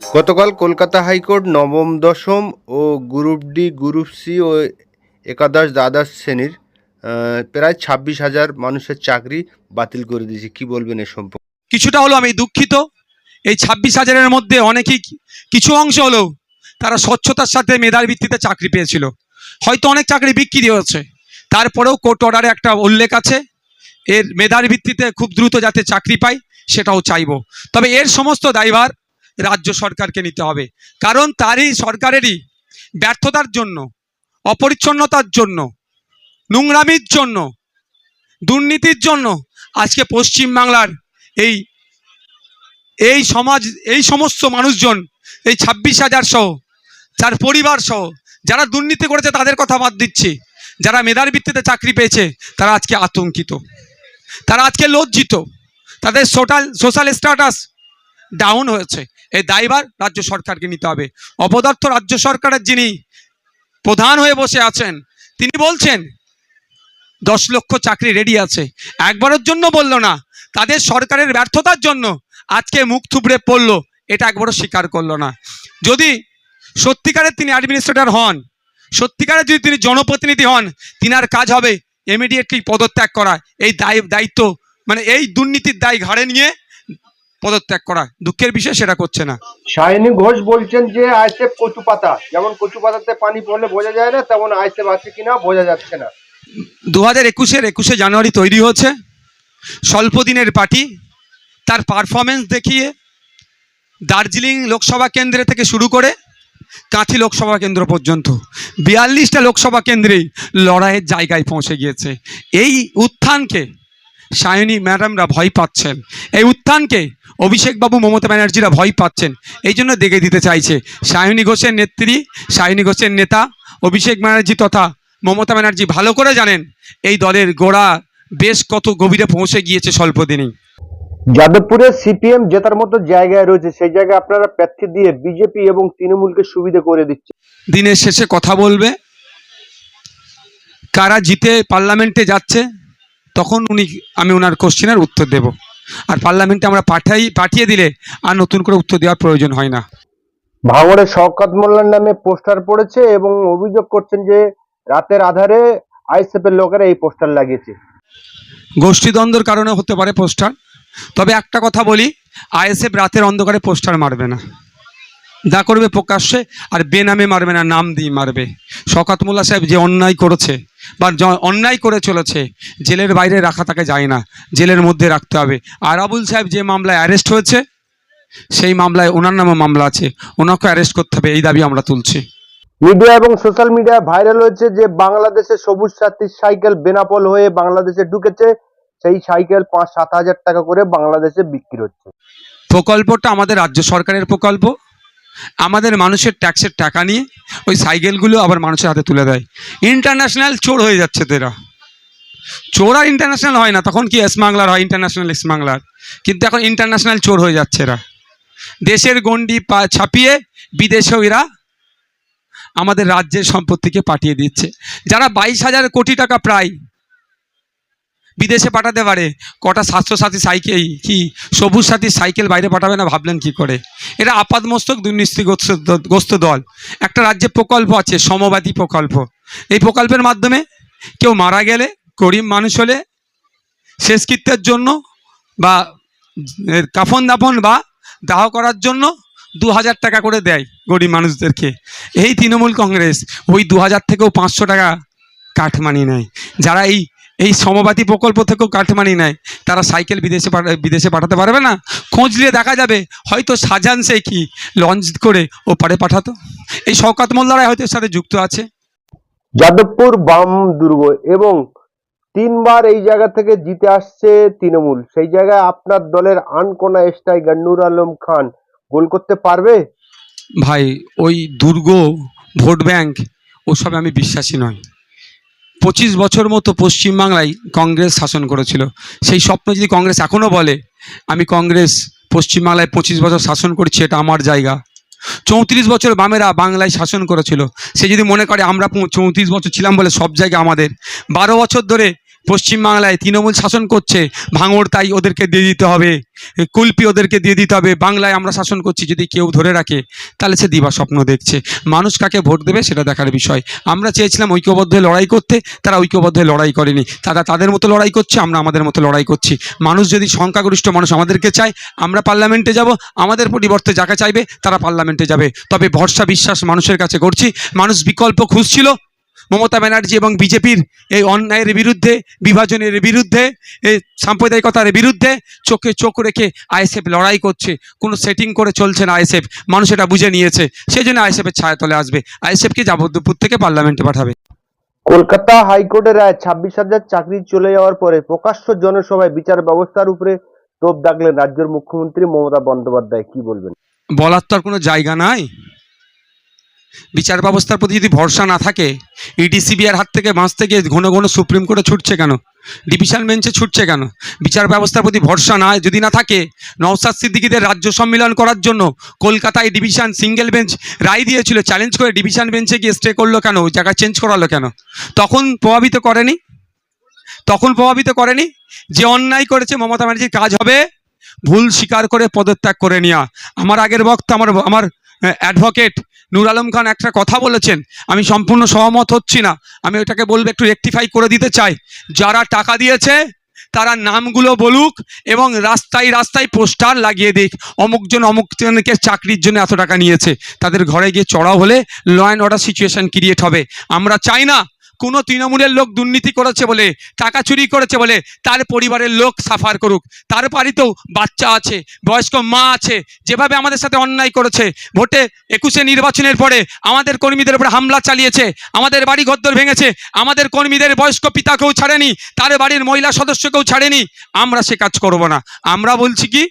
গতকাল কলকাতা হাইকোর্ট নবম, দশম ও গ্রুপ ডি, গ্রুপ সি ও একাদশ দ্বাদশ শ্রেণির প্রায় ছাব্বিশ হাজার মানুষের চাকরি বাতিল করে দিয়েছে। কি বলবেন এ সম্পর্কে? কিছুটা হলো আমি দুঃখিত। এই ছাব্বিশ হাজারের মধ্যে অনেকেই কিছু অংশ হলেও তারা স্বচ্ছতার সাথে মেধার ভিত্তিতে চাকরি পেয়েছিল। হয়তো অনেক চাকরি বিক্রি হয়েছে। তারপরেও কোর্ট অর্ডারে একটা উল্লেখ আছে। এর মেধার ভিত্তিতে খুব দ্রুত যাতে চাকরি পায়, সেটাও চাইব। তবে এর সমস্ত দায়ভার রাজ্য সরকারকে নিতে হবে। কারণ তারই সরকারেরই ব্যর্থতার জন্য, অপরিচ্ছন্নতার জন্য, নোংরামির জন্য, দুর্নীতির জন্য আজকে পশ্চিমবাংলার এই এই সমাজ, এই সমস্ত মানুষজন, এই ছাব্বিশ হাজার সহ যার পরিবার সহ, যারা দুর্নীতি করেছে তাদের কথা বাদ দিচ্ছি। যারা মেধার ভিত্তিতে চাকরি পেয়েছে, তারা আজকে আতঙ্কিত। তারা আজকে লজ্জিত। তাদের সোশ্যাল সোশ্যাল স্ট্যাটাস ডাউন হয়েছে। এই দায়ভার রাজ্য সরকারকে নিতে হবে। অপদার্থ রাজ্য সরকারের যিনি প্রধান হয়ে বসে আছেন, তিনি বলছেন, দশ লক্ষ চাকরি রেডি আছে। একবারের জন্য বলল না, তাদের সরকারের ব্যর্থতার জন্য আজকে মুখ থুবড়ে পড়ল, এটা একবারও স্বীকার করল না। যদি সত্যিকারের তিনি অ্যাডমিনিস্ট্রেটর হন, সত্যিকারের যদি তিনি জনপ্রতিনিধি হন, তিনার কাজ হবে ইমিডিয়েটলি পদত্যাগ করা। এই দায় দায়িত্ব মানে এই দুর্নীতির দায় ঘাড়ে নিয়ে পদত্যাগ করা দুঃখের বিষয় সেটা করছে না। সায়নী ঘোষ বলছেন যে আইসেফ কচু পাতা যেমন কচু পাতাতে পানি পড়লে বোঝা যায় না তেমন আইসেফ আছে কিনা বোঝা যাচ্ছে না। দু হাজার একুশের একুশে জানুয়ারি তৈরি হচ্ছে স্বল্প দিনের পার্টি তার পারফরমেন্স দেখিয়ে দার্জিলিং লোকসভা কেন্দ্রে থেকে শুরু করে কাঁথি লোকসভা কেন্দ্র পর্যন্ত বিয়াল্লিশটা লোকসভা কেন্দ্রেই লড়াইয়ের জায়গায় পৌঁছে গিয়েছে। এই উত্থানকে সায়নী ম্যাডামরা ভয় পাচ্ছেন। এই উত্থানকে অভিষেকবাবু মমতা ব্যানার্জিরা ভয় পাচ্ছেন। এই জন্য দেখে দিতে চাইছে। সায়নী ঘোষের নেত্রী সায়নী ঘোষের নেতা অভিষেক ব্যানার্জি তথা মমতা ব্যানার্জি ভালো করে জানেন এই দলের গোড়া বেশ কত গভীরে পৌঁছে গিয়েছে স্বল্প দিনেই। যাদবপুরে সিপিএম জেতার মতো জায়গায় রয়েছে সেই জায়গায় আপনারা প্রার্থী দিয়ে বিজেপি এবং তৃণমূলকে সুবিধা করে দিচ্ছে। দিনের শেষে কথা বলবে। কারা জিতে পার্লামেন্টে যাচ্ছে তখন উনি আমি ওনার কোশ্চেনের উত্তর দেব। আর পার্লামেন্টে আমরা পাঠাই পাঠিয়ে দিলে আর নতুন করে উত্তর দেওয়ার প্রয়োজন হয় না। ভাঙড়ে শওকত মোল্লার নামে পোস্টার পড়েছে এবং অভিযোগ করছেন যে রাতের আধারে আইএসএফের লোকেরা এই পোস্টার লাগিয়েছে। গোষ্ঠীদ্বন্দ্বের কারণে হতে পারে পোস্টার। তবে একটা কথা বলি আইএসএফ রাতের অন্ধকারে পোস্টার মারবে না। যা করবে প্রকাশ্যে আর বেনামে মারবে না নাম দিয়ে মারবে। শকাত মোল্লা সাহেব যে অন্যায় করেছে বা অন্যায় করে চলেছে জেলের বাইরে রাখা তাকে যায় না জেলের মধ্যে রাখতে হবে। আর আবুল সাহেব যে মামলায় অ্যারেস্ট হয়েছে সেই মামলায় ওনার নামে মামলা আছে ওনাকে অ্যারেস্ট করতে হবে এই দাবি আমরা তুলছি। মিডিয়া এবং সোশ্যাল মিডিয়ায় ভাইরাল হয়েছে যে বাংলাদেশে সবুজ সাথী সাইকেল বেনাপোল হয়ে বাংলাদেশে ঢুকেছে সেই সাইকেল পাঁচ সাত হাজার টাকা করে বাংলাদেশে বিক্রি হচ্ছে। প্রকল্পটা আমাদের রাজ্য সরকারের প্রকল্প আমাদের মানুষের ট্যাক্সের টাকা নিয়ে ওই সাইকেলগুলো আবার মানুষের হাতে তুলে দেয়। ইন্টারন্যাশনাল চোর হয়ে যাচ্ছে তো এরা। চোর আর ইন্টারন্যাশনাল হয় না, তখন কি বাংলার হয়, ইন্টারন্যাশনাল বাংলার? কিন্তু এখন ইন্টারন্যাশনাল চোর হয়ে যাচ্ছে এরা। দেশের গণ্ডি ছাপিয়ে বিদেশেও এরা আমাদের রাজ্যের সম্পত্তিকে পাঠিয়ে দিচ্ছে। যারা বাইশ হাজার কোটি টাকা প্রায় বিদেশে পাঠাতে পারে। কটা স্বাস্থ্যসাথী সাইকেল, কি? সবুজ সাথী সাইকেল বাইরে পাঠাবে না ভাবলেন কি করে? এটা আপাদমস্তক দুর্নীতিগ্রস্ত গ্রস্ত দল। একটা রাজ্যে প্রকল্প আছে, সমবাদী প্রকল্প। এই প্রকল্পের মাধ্যমে কেউ মারা গেলে, গরিব মানুষ হলে শেষকৃত্যের জন্য বা কাফন দাফন বা দাহ করার জন্য দু হাজার টাকা করে দেয় গরিব মানুষদেরকে। এই তৃণমূল কংগ্রেস ওই দু হাজার থেকেও পাঁচশো টাকা কাঠ কাঠমানি নেয়। যারা এই এই সমবাদী প্রকল্প থেকেও কাঠমানি নেয়। তারা সাইকেল বিদেশে বিদেশে পাঠাতে পারবে না? খোঁজ নিয়ে দেখা যাবে। হয়তো সাজান সে কি লঞ্চ করে ওপারে পাঠাতো। এই শওকাত মোল্লারাই হয়তো এর সাথে যুক্ত আছে। যাদবপুর বাম দুর্গ এবং তিনবার এই জায়গা থেকে জিতে আসছে তৃণমূল। সেই জায়গায় আপনার দলের আনকোনা স্ট্রাইকার নূর আলম খান গোল করতে পারবে? ভাই ওই দুর্গ ভোট ব্যাংক ওসবে আমি বিশ্বাসী নয় পঁচিশ বছর মতো পশ্চিমবাংলায় কংগ্রেস শাসন করেছিল। সেই স্বপ্ন যদি কংগ্রেস এখনও বলে, আমি কংগ্রেস পশ্চিমবাংলায় পঁচিশ বছর শাসন করছি, এটা আমার জায়গা। চৌত্রিশ বছর বামেরা বাংলায় শাসন করেছিল। সে যদি মনে করে, আমরা চৌত্রিশ বছর ছিলাম বলে সব জায়গা আমাদের। বারো বছর ধরে পশ্চিমবাংলায় তৃণমূল শাসন করছে, ভাঙড় তাই ওদেরকে দিয়ে দিতে হবে। কুলপি ওদেরকে দিয়ে দিতে হবে। বাংলায় আমরা শাসন করছি যদি কেউ ধরে রাখে, তাহলে সে দিবা স্বপ্ন দেখছে। মানুষ কাকে ভোট দেবে সেটা দেখার বিষয়। আমরা চেয়েছিলাম ঐক্যবদ্ধ লড়াই করতে, তারা ঐক্যবদ্ধ লড়াই করেনি। তারা তাদের মতো লড়াই করছে, আমরা আমাদের মতো লড়াই করছি। মানুষ যদি সংখ্যাগরিষ্ঠ মানুষ আমাদেরকে চায়, আমরা পার্লামেন্টে যাব, আমাদের পরিবর্তে যাকে চাইবে, তারা পার্লামেন্টে যাবে। তবে ভরসা, বিশ্বাস মানুষের কাছে করছি। মানুষ বিকল্প খুঁজছিল মমতা ব্যানার্জি এবং বিজেপির এই অন্যায়ের বিরুদ্ধে বিভাজনের বিরুদ্ধে এই সাম্প্রদায়িকতার বিরুদ্ধে চোখে চোখ রেখে আইএসএফ লড়াই করছে। কোনো সেটিং করে চলছে না আইএসএফ। মানুষ এটা বুঝে নিয়েছে। সেই জন্য আইএসএফের ছায়াতলে আসবে। আইএসএফকে যাবতীয়পুর থেকে পার্লামেন্টে পাঠাবে। কলকাতা হাইকোর্টের রায় ছাব্বিশ হাজার চাকরি চলে যাওয়ার পরে প্রকাশ্য জনসভায় বিচার ব্যবস্থার উপরে তোপ দাগলেন রাজ্যের মুখ্যমন্ত্রী মমতা বন্দ্যোপাধ্যায়। কি বলবেন? বলার তো আর কোনো জায়গা নাই। বিচার ব্যবস্থার প্রতি যদি ভরসা না থাকে ইডি সিবিআর হাত থেকে বাঁচতে গিয়ে ঘন ঘন সুপ্রিম কোর্টে ছুটছে কেন? ডিভিশন বেঞ্চে ছুটছে কেন? বিচার ব্যবস্থার প্রতি ভরসা না, যদি না থাকে নওসাদ সিদ্দিকিদের রাজ্য সম্মেলন করার জন্য কলকাতায় ডিভিশন সিঙ্গেল বেঞ্চ রায় দিয়েছিল। চ্যালেঞ্জ করে ডিভিশন বেঞ্চে গিয়ে স্টে করল কেন? ওই জায়গা চেঞ্জ করালো কেন? তখন প্রভাবিত করেনি? তখন প্রভাবিত করেনি? যে অন্যায় করেছে মমতা ব্যানার্জির কাজ হবে, ভুল স্বীকার করে পদত্যাগ করে নেওয়া আমার আগের বক্তা, আমার আমার অ্যাডভোকেট নুর আলম খান একটা কথা বলেছেন, আমি সম্পূর্ণ সহমত হচ্ছি না। আমি ওটাকে বলব, একটু রেকটিফাই করে দিতে চাই। যারা টাকা দিয়েছে, তারা নামগুলো বলুক এবং রাস্তায় রাস্তায় পোস্টার লাগিয়ে দিক। অমুকজন অমুকজনকে চাকরির জন্য এত টাকা নিয়েছে। তাদের ঘরে গিয়ে চড়াও হলে law and order situation create হবে। আমরা চাই না কোনো তৃণমূলের লোক দুর্নীতি করেছে বলে, টাকা চুরি করেছে বলে, তার পরিবারের লোক সাফার করুক। তার বাড়িতেও বাচ্চা আছে, বয়স্ক মা আছে, যেভাবে আমাদের সাথে অন্যায় করেছে। ভোটে একুশে নির্বাচনের পরে আমাদের কর্মীদের উপরে হামলা চালিয়েছে, আমাদের বাড়ি ঘরদর ভেঙেছে, আমাদের কর্মীদের বয়স্ক পিতাকেও ছাড়েনি, তার বাড়ির মহিলা সদস্যকেও ছাড়েনি। আমরা সে কাজ করব না। আমরা বলছি কি?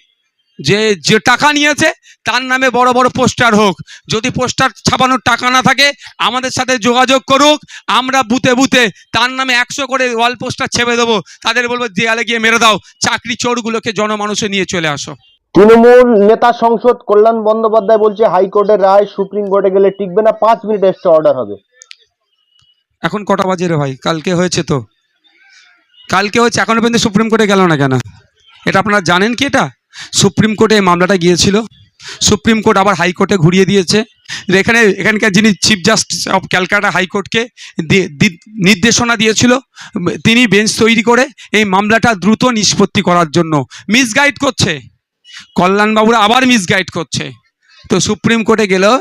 যে যে টাকা নিয়েছে তার নামে বড় বড় পোস্টার হোক। যদি পোস্টার ছাপানোর টাকা না থাকে আমাদের সাথে যোগাযোগ করুক। আমরা বুতে বুতে তার নামে একশো করে ওয়াল পোস্টার ছেপে দেবো। তাদের বলব দেয়ালে গিয়ে মেরে দাও। চাকরি চোরগুলোকে জনমানুষে নিয়ে চলে আসো। তৃণমূল নেতা সংসদ কল্যাণ বন্দ্যোপাধ্যায় বলছে হাইকোর্টের রায় সুপ্রিম কোর্টে গেলে টিকবে না পাঁচ মিনিট এক্সট্রা অর্ডার হবে। এখন কটা বাজে রে ভাই? কালকে হয়েছে তো। কালকে হয়েছে এখনও পর্যন্ত সুপ্রিম কোর্টে গেল না কেন? এটা আপনারা জানেন কি এটা? সুপ্রিম কোর্টে এই মামলাটা গিয়েছিল। সুপ্রিম কোর্ট আবার হাইকোর্টে ঘুরিয়ে দিয়েছে। এখানে, এখানকার যিনি চিফ জাস্টিস অফ ক্যালকাটা হাইকোর্টকে নির্দেশনা দিয়েছিল, তিনি বেঞ্চ তৈরি করে এই মামলাটা দ্রুত নিষ্পত্তি করার জন্য মিসগাইড করছে। কল্যাণবাবুরা আবার মিসগাইড করছে। তো সুপ্রিম কোর্টে গেলেও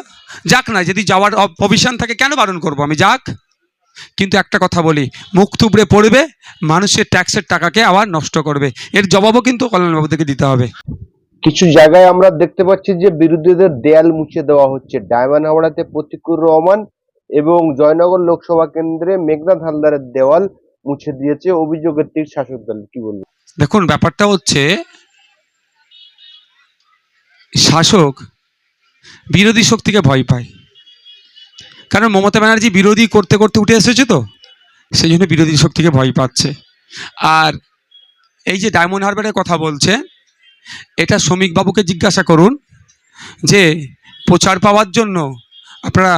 যাক না, যদি যাওয়ার প্রভিশন থাকে কেন বারণ করব আমি? যাক। কিন্তু একটা কথা বলি মুখ থুবড়ে পড়বে মানুষের ট্যাক্সের টাকাকে আবার নষ্ট করবে। এর জবাবও কিন্তু কল্যাণবাবুদেরকে দিতে হবে। কিছু জায়গায় আমরা দেখতে পাচ্ছি যে বিরোধীদের দেয়াল মুছে দেওয়া হচ্ছে। ডায়মন্ড হাওড়াতে প্রতিকুর রহমান এবং জয়নগর লোকসভা কেন্দ্রে মেঘনাথ হালদারের দেওয়াল মুছে দিয়েছে অভিযোগের তীর শাসক দল। কি বলব? দেখুন ব্যাপারটা হচ্ছে শাসক বিরোধী শক্তিকে ভয় পায়। কারণ মমতা ব্যানার্জি বিরোধী করতে করতে উঠে এসেছে তো? সেই জন্য বিরোধী শক্তিকে ভয় পাচ্ছে। আর এই যে ডায়মন্ড হারবারের কথা বলছে এটা শ্রমিকবাবুকে জিজ্ঞাসা করুন যে প্রচার পাওয়ার জন্য আপনারা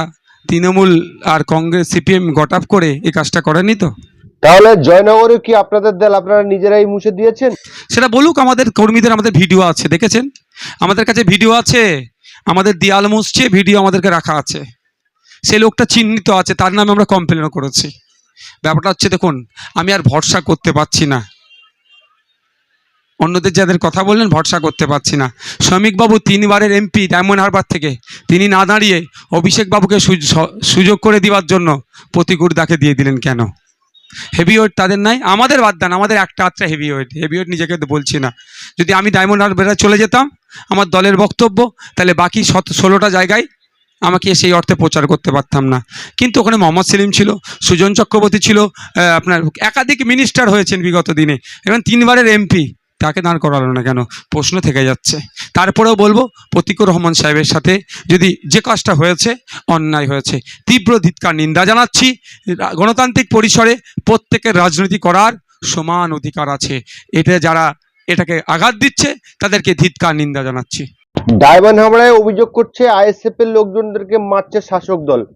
তৃণমূল আর কংগ্রেস সিপিএম গট আপ করে এই কাজটা করেনি তো? তাহলে জয়নগরে কি আপনাদের দেয়াল আপনারা নিজেরাই মুছে দিয়েছেন? সেটা বলুক আমাদের কর্মীদের আমাদের ভিডিও আছে দেখেছেন? আমাদের কাছে ভিডিও আছে আমাদের দেয়াল মুছছে ভিডিও আমাদেরকে রাখা আছে। সেই লোকটা চিহ্নিত আছে, তার নামে আমরা কমপ্লেনও করেছি। ব্যাপারটা হচ্ছে দেখুন, আমি আর ভরসা করতে পারছি না। অন্যদের যাদের কথা বললেন, ভরসা করতে পারছি না। শ্রমিকবাবু তিনবারের এমপি ডায়মন্ড হারবার থেকে। তিনি না দাঁড়িয়ে অভিষেকবাবুকে সু- সুযোগ করে দেওয়ার জন্য প্রতিকূর দাকে দিয়ে দিলেন কেন? হেভি ওয়েট তাদের নাই, আমাদের বাদ দেন, আমাদের একটা আত্রা হেভি ওয়েট হেভি ওয়েট নিজেকে বলছি না। যদি আমি ডায়মন্ড হারবারে চলে যেতাম, আমার দলের বক্তব্য, তাহলে বাকি সত, ষোলোটা জায়গায় আমাকে সেই অর্থে প্রচার করতে পারতাম না। কিন্তু ওখানে মোহাম্মদ সেলিম ছিল, সুজন চক্রবর্তী ছিল আপনার একাধিক মিনিস্টার হয়েছেন বিগত দিনে। এবং তিনবারের এমপি তাকে দাঁড় করালো না কেন? প্রশ্ন থেকে যাচ্ছে। তারপরেও বলব, প্রতিকুর রহমান সাহেবের সাথে যদি যে কাজটা হয়েছে, অন্যায় হয়েছে। তীব্র ধিৎকার, নিন্দা জানাচ্ছি। গণতান্ত্রিক পরিসরে প্রত্যেকের রাজনীতি করার সমান অধিকার আছে। এটা যারা এটাকে আঘাত দিচ্ছে, তাদেরকে ধিৎকার, নিন্দা জানাচ্ছি। ডায়মন্ড হামলায় অভিযোগ করছে আইএসএফ এর লোকজনদেরকে মারছে শাসক দল।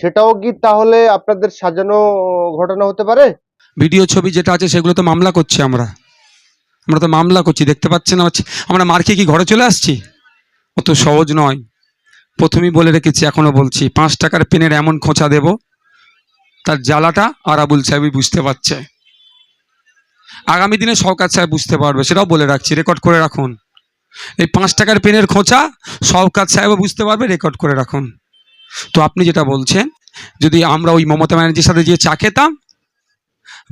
সেটাও কি তাহলে আপনাদের সাজানো ঘটনা হতে পারে? ভিডিও ছবি যেটা আছে সেগুলো তো মামলা করছি আমরা। আমরা তো মামলা করছি, দেখতে পাচ্ছেন আমার- মার্কে কি ঘরে চলে আসছি? অত সহজ নয়। প্রথমেই বলে রেখেছি এখনও বলছি, পাঁচ টাকার পেনের এমন খোঁচা দেব, তার জ্বালাটা আর আবুল সাহেবই বুঝতে পারছে। আগামী দিনে সরকার সাহেব বুঝতে পারবে, সেটাও বলে রাখছি, রেকর্ড করে রাখুন। এই পাঁচ টাকার পেনের খোঁচা শওকাত সাহেব বুঝতে পারবে রেকর্ড করে রাখুন। তো আপনি যেটা বলছেন, যদি আমরা ওই মমতা ব্যানার্জির সাথে গিয়ে চা খেতাম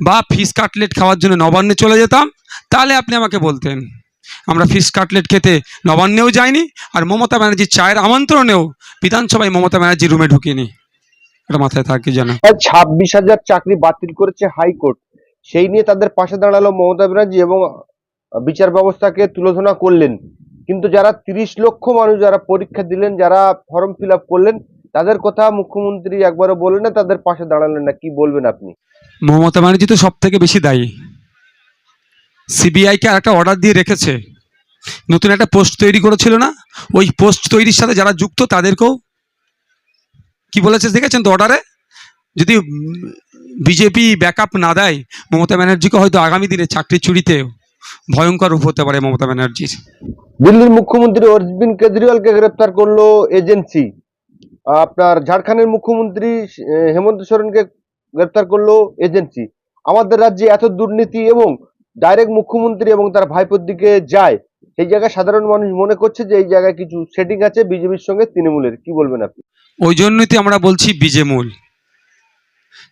বা ফিশ কাটলেট খাওয়ার জন্য নবান্নে চলে যেতাম, তাহলে আপনি আমাকে বলতেন, আমরা ফিশ কাটলেট খেতে নবান্নেও যাইনি আর মমতা ব্যানার্জির চায়ের আমন্ত্রণেও বিধানসভায় মমতা ব্যানার্জির রুমে ঢুকিনি। এটা মাথায় থাকি যেন ছাব্বিশ হাজার চাকরি বাতিল করেছে হাইকোর্ট। সেই নিয়ে তাদের পাশে দাঁড়াল মমতা ব্যানার্জি এবং বিচার ব্যবস্থাকে তুলোধনা করলেন। কিন্তু যারা তিরিশ লক্ষ মানুষ যারা পরীক্ষা দিলেন, যারা ফর্ম ফিল করলেন, তাদের কথা মুখ্যমন্ত্রী একবারও বললেন না, তাদের পাশে দাঁড়ালেন না। কি বলবেন আপনি? মমতা ব্যানার্জি তো সব থেকে বেশি দায়ী। সিবিআইকে একটা অর্ডার দিয়ে রেখেছে। নতুন একটা পোস্ট তৈরি করেছিল না? ওই পোস্ট তৈরির সাথে যারা যুক্ত, তাদেরকেও কি বলেছে দেখেছেন তো অর্ডারে যদি বিজেপি ব্যাকআপ না দেয়, মমতা ব্যানার্জিকে হয়তো আগামী দিনে চাকরি চুরিতে ভয়ঙ্কর রূপ হতে পারে মমতা ব্যানার্জির। দিল্লির মুখ্যমন্ত্রী অরবিন্দ কেজরিওয়ালকে গ্রেপ্তার করল এজেন্সি। আপনার ঝাড়খণ্ডের মুখ্যমন্ত্রী হেমন্ত সোরেনকে গ্রেপ্তার করল এজেন্সি। আমাদের রাজ্যে এত দুর্নীতি এবং ডাইরেক্ট মুখ্যমন্ত্রী এবং তার ভাইপোর দিকে যায় সেই জায়গায় সাধারণ মানুষ মনে করছে যে এই জায়গায় কিছু সেটিং আছে বিজেপির সঙ্গে তৃণমূলের। কি বলবেন আপনি? ওই জন্যই আমরা বলছি বিজেমূল।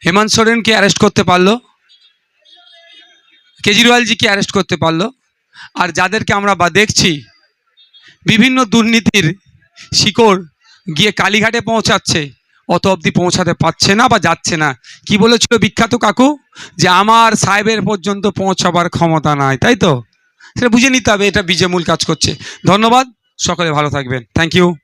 হেমন্ত সোরেনকে অ্যারেস্ট করতে পারল কেজরিওয়ালজিকে অ্যারেস্ট করতে পারল। আর যাদেরকে আমরা বা দেখছি, বিভিন্ন দুর্নীতির শিকড় গিয়ে কালীঘাটে পৌঁছাচ্ছে, অত অবধি পৌঁছাতে পারছে না বা যাচ্ছে না। কি বলেছিল বিখ্যাত কাকু? যে আমার সাহেবের পর্যন্ত পৌঁছাবার ক্ষমতা নাই, তাই তো? সেটা বুঝে নিতে হবে, এটা বিজেমূল কাজ করছে। ধন্যবাদ, সকলে ভালো থাকবেন। Thank you